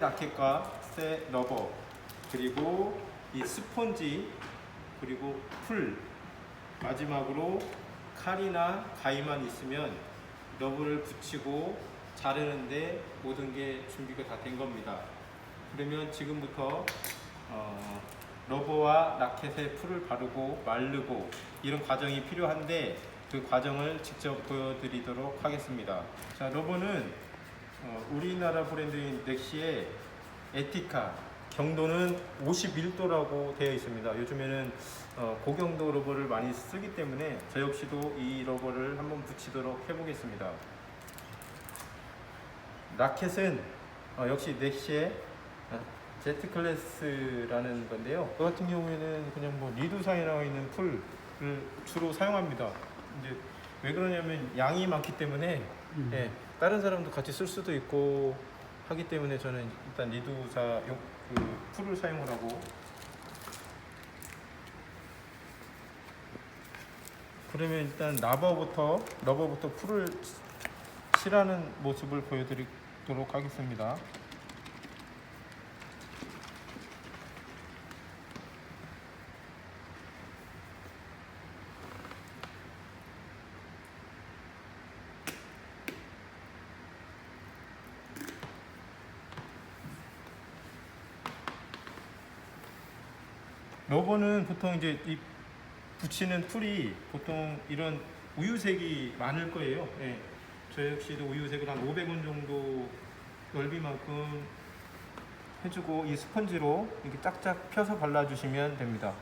라켓과 새 러버 그리고 이 스펀지 그리고 풀 마지막으로 칼이나 가위만 있으면 러브를 붙이고 자르는데 모든 게 준비가 다 된 겁니다. 그러면 지금부터 어, 러버와 라켓에 풀을 바르고 마르고 이런 과정이 필요한데 그 과정을 직접 보여드리도록 하겠습니다. 자, 러버는 어, 우리나라 브랜드인 넥시의 에티카 경도는 51도라고 되어 있습니다. 요즘에는 어, 고경도 러버를 많이 쓰기 때문에 저 역시도 이 러버를 한번 붙이도록 해보겠습니다. 라켓은 어, 역시 넥시의 어, 제트 클래스라는 건데요. 저 같은 경우에는 그냥 뭐 리두상에 나와 있는 풀을 주로 사용합니다. 이제 왜 그러냐면 양이 많기 때문에 음. 예, 다른 사람도 같이 쓸 수도 있고 하기 때문에 저는 일단 리두사 용 그 풀을 사용을 하고 그러면 일단 러버부터 러버부터 풀을 칠하는 모습을 보여드리도록 하겠습니다. 러버는 보통 이제 이 붙이는 풀이 보통 이런 우유색이 많을 거예요. 예. 저 역시도 우유색을 한 500원 정도 넓이만큼 해주고 이 스펀지로 이렇게 짝짝 펴서 발라주시면 됩니다.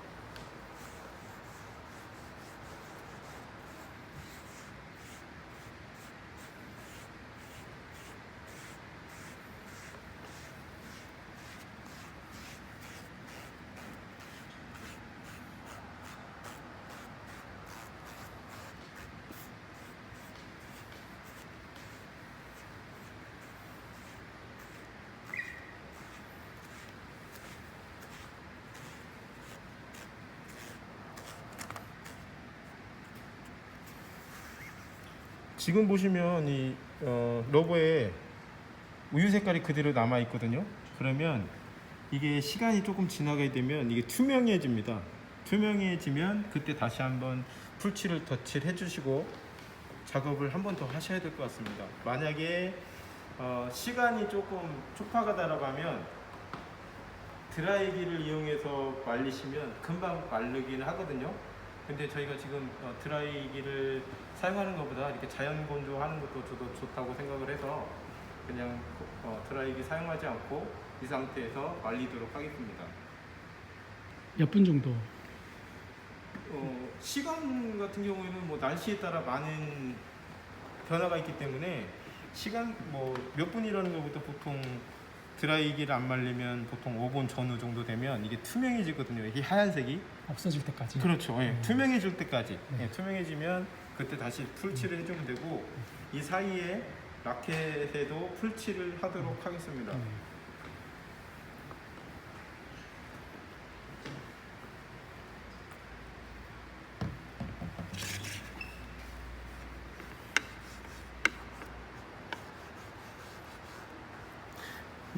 지금 보시면 이 어, 러버에 우유 색깔이 그대로 남아 있거든요. 그러면 이게 시간이 조금 지나게 되면 이게 투명해집니다. 투명해지면 그때 다시 한번 풀칠을 덧칠 해주시고 작업을 한 번 더 하셔야 될 것 같습니다. 만약에 어, 시간이 조금 촉박하다라고 하면 드라이기를 이용해서 말리시면 금방 마르기는 하거든요. 근데 저희가 지금 어, 드라이기를 사용하는 것보다 이렇게 자연 건조하는 것도 저도 좋다고 생각을 해서 그냥 어, 드라이기 사용하지 않고 이 상태에서 말리도록 하겠습니다. 몇 분 정도? 어, 시간 같은 경우에는 뭐 날씨에 따라 많은 변화가 있기 때문에 시간 뭐 몇 분이라는 것부터 보통 드라이기를 안 말리면 보통 5분 전후 정도 되면 이게 투명해지거든요. 이 하얀색이 없어질 때까지. 그렇죠. 예, 음. 투명해질 때까지. 네. 예, 투명해지면 그때 다시 풀칠을 해주면 되고 이 사이에 라켓에도 풀칠을 하도록 하겠습니다. 네.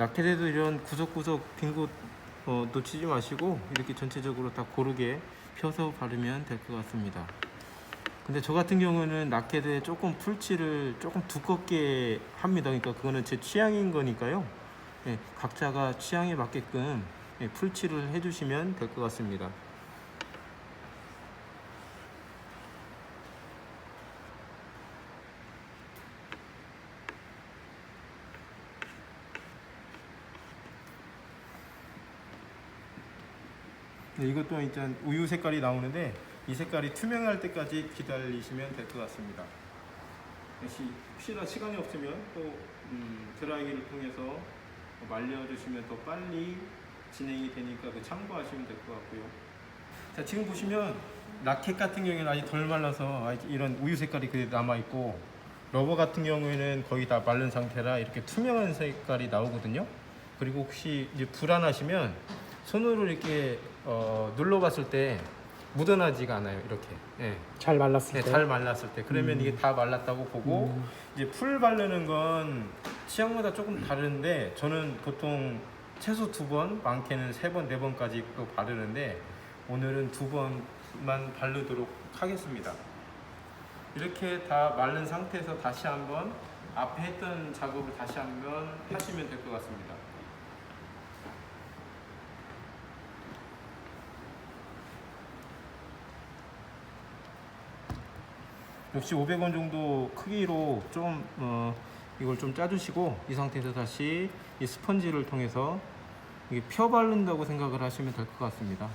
라켓에도 이런 구석구석 빈곳 어, 놓치지 마시고 이렇게 전체적으로 다 고르게 펴서 바르면 될 것 같습니다. 근데 저 같은 경우는 라켓에 조금 풀칠을 조금 두껍게 합니다. 그러니까 그거는 제 취향인 거니까요. 예, 각자가 취향에 맞게끔 예, 풀칠을 해주시면 될 것 같습니다. 이것도 일단 우유 색깔이 나오는데 이 색깔이 투명할 때까지 기다리시면 될 것 같습니다. 역시 혹시나 시간이 없으면 또 음, 드라이기를 통해서 말려주시면 더 빨리 진행이 되니까 그 참고하시면 될 것 같고요. 자 지금 보시면 라켓 같은 경우에는 아직 덜 말라서 아직 이런 우유 색깔이 그대로 남아 있고 러버 같은 경우에는 거의 다 마른 상태라 이렇게 투명한 색깔이 나오거든요. 그리고 혹시 이제 불안하시면 손으로 이렇게 어, 눌러봤을 때 묻어나지가 않아요. 이렇게. 예. 잘 말랐을 네, 때. 잘 말랐을 때. 그러면 음. 이게 다 말랐다고 보고 음. 이제 풀 바르는 건 취향마다 조금 다른데 저는 보통 최소 두 번, 많게는 세 번, 네 번까지 또 바르는데 오늘은 두 번만 바르도록 하겠습니다. 이렇게 다 마른 상태에서 다시 한번 앞에 했던 작업을 다시 한번 하시면 될 것 같습니다. 역시 500원 정도 크기로 좀 어, 이걸 좀 짜주시고 이 상태에서 다시 이 스펀지를 통해서 이게 펴 바른다고 생각을 하시면 될 것 같습니다.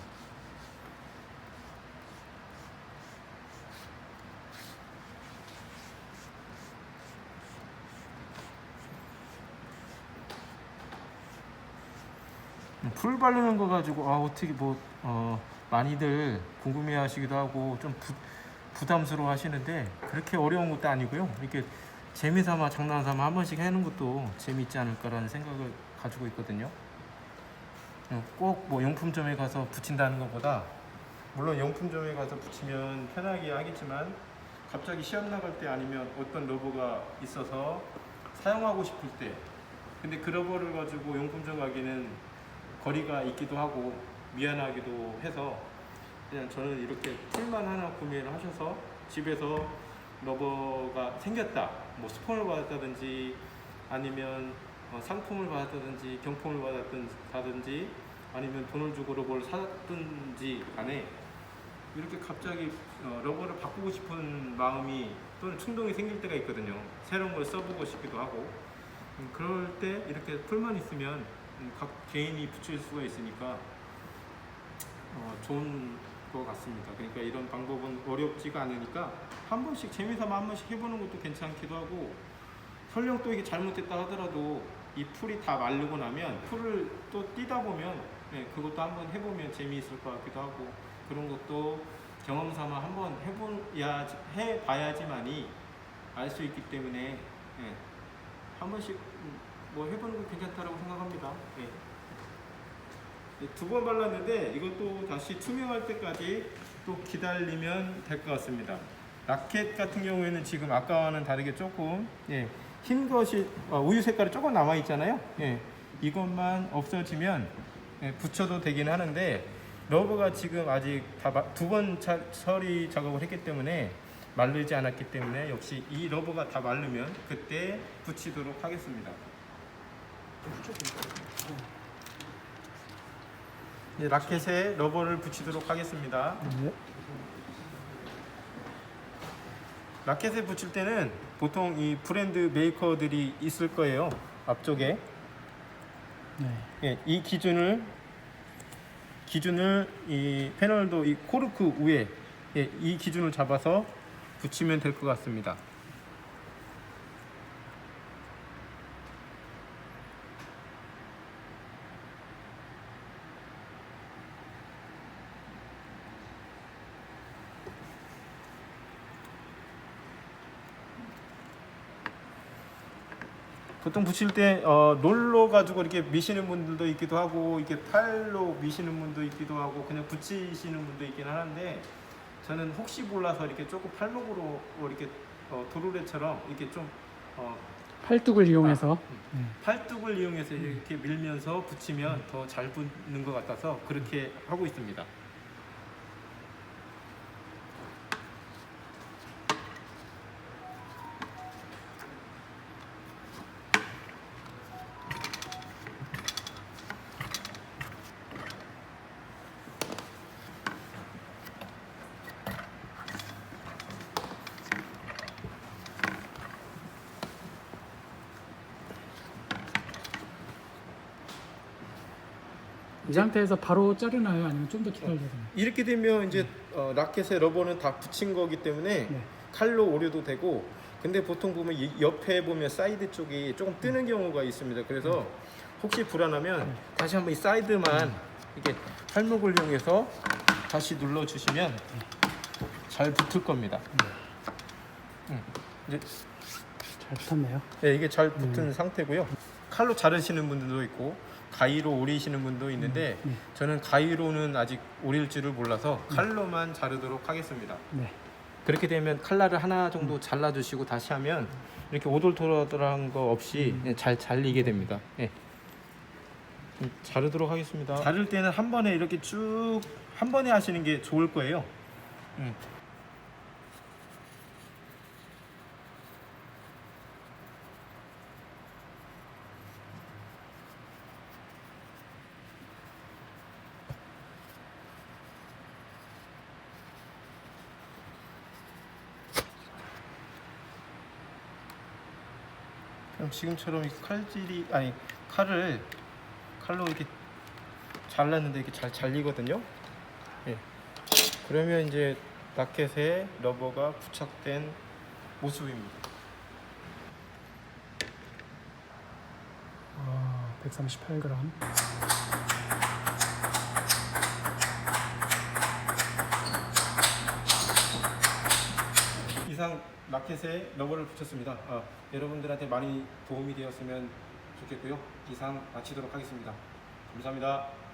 음, 풀 바르는 거 가지고 아 어떻게 뭐 어, 많이들 궁금해하시기도 하고 좀 부, 부담스러워 하시는데 그렇게 어려운 것도 아니고요. 이렇게 재미삼아 장난삼아 한 번씩 해는 것도 재미있지 않을까라는 생각을 가지고 있거든요. 꼭 뭐 용품점에 가서 붙인다는 것보다 물론 용품점에 가서 붙이면 편하게 하겠지만 갑자기 시험 나갈 때 아니면 어떤 러버가 있어서 사용하고 싶을 때 근데 그 러버를 가지고 용품점 가기는 거리가 있기도 하고 미안하기도 해서 그냥 저는 이렇게 풀만 하나 구매를 하셔서 집에서 러버가 생겼다 뭐 스폰을 받았다든지 아니면 어, 상품을 받았다든지 경품을 받았다든지 아니면 돈을 주고 러버를 샀든지 간에 이렇게 갑자기 어, 러버를 바꾸고 싶은 마음이 또는 충동이 생길 때가 있거든요. 새로운 걸 써보고 싶기도 하고. 음, 그럴 때 이렇게 풀만 있으면 음, 각 개인이 붙일 수가 있으니까 어, 좋은 것 같습니다. 그러니까 이런 방법은 어렵지가 않으니까 한 번씩 재미삼아 한 번씩 해보는 것도 괜찮기도 하고 설령 또 이게 잘못됐다 하더라도 이 풀이 다 마르고 나면 풀을 또 띄다 보면 네, 그것도 한번 해보면 재미있을 것 같기도 하고 그런 것도 경험 삼아 한번 해보야 해봐야지만이 알 수 있기 때문에 네, 한 번씩 음, 뭐 해보는 거 괜찮다라고 생각합니다. 네. 두번 발랐는데 이것도 다시 투명할 때까지 또 기다리면 될 것 같습니다. 라켓 같은 경우에는 지금 아까와는 다르게 조금 예, 흰 것이 어, 우유 색깔이 조금 남아 있잖아요. 예, 이것만 없어지면 예, 붙여도 되긴 하는데 러버가 지금 아직 두 번 처리 작업을 했기 때문에 마르지 않았기 때문에 역시 이 러버가 다 마르면 그때 붙이도록 하겠습니다. 이제 라켓에 러버를 붙이도록 하겠습니다. 네. 라켓에 붙일 때는 보통 이 브랜드 메이커들이 있을 거예요. 앞쪽에. 네. 예, 이 기준을 기준을 이 패널도 이 코르크 위에 예, 이 기준을 잡아서 붙이면 될 것 같습니다. 보통 붙일 때 어, 롤러 가지고 이렇게 미시는 분들도 있기도 하고 이렇게 팔로 미시는 분도 있기도 하고 그냥 붙이시는 분도 있긴 하는데 저는 혹시 몰라서 이렇게 조금 팔목으로 이렇게 어, 도르래처럼 이렇게 좀 어, 팔뚝을 이용해서 네. 팔뚝을 이용해서 이렇게 밀면서 붙이면 더 잘 붙는 것 같아서 그렇게 하고 있습니다. 상태에서 바로 자르나요? 아니면 좀 더 기다려야 되나요? 이렇게 되면 이제 어, 라켓에 러버는 다 붙인 거기 때문에 네. 칼로 오려도 되고 근데 보통 보면 이 옆에 보면 사이드 쪽이 조금 뜨는 경우가 있습니다. 그래서 혹시 불안하면 다시 한번 이 사이드만 이렇게 팔목을 이용해서 다시 눌러 주시면 잘 붙을 겁니다. 음, 이제 잘 붙었네요. 네, 이게 잘 붙은 상태고요. 칼로 자르시는 분들도 있고 가위로 오리시는 분도 있는데 네. 저는 가위로는 아직 오릴 줄을 몰라서 칼로만 자르도록 하겠습니다. 네. 그렇게 되면 칼날을 하나 정도 잘라주시고 다시 하면 이렇게 오돌토돌한 거 없이 음. 네, 잘 잘리게 됩니다. 예. 좀 자르도록 하겠습니다. 자를 때는 한 번에 이렇게 쭉 한 번에 하시는 게 좋을 거예요. 음. 그럼 지금처럼 이 칼질이 아니 칼을 칼로 이렇게 잘랐는데 이렇게 잘 잘리거든요. 예. 그러면 이제 라켓에 러버가 부착된 모습입니다. 와, 138g. 이상 라켓에 러버를 붙였습니다. 아, 여러분들한테 많이 도움이 되었으면 좋겠고요. 이상 마치도록 하겠습니다. 감사합니다.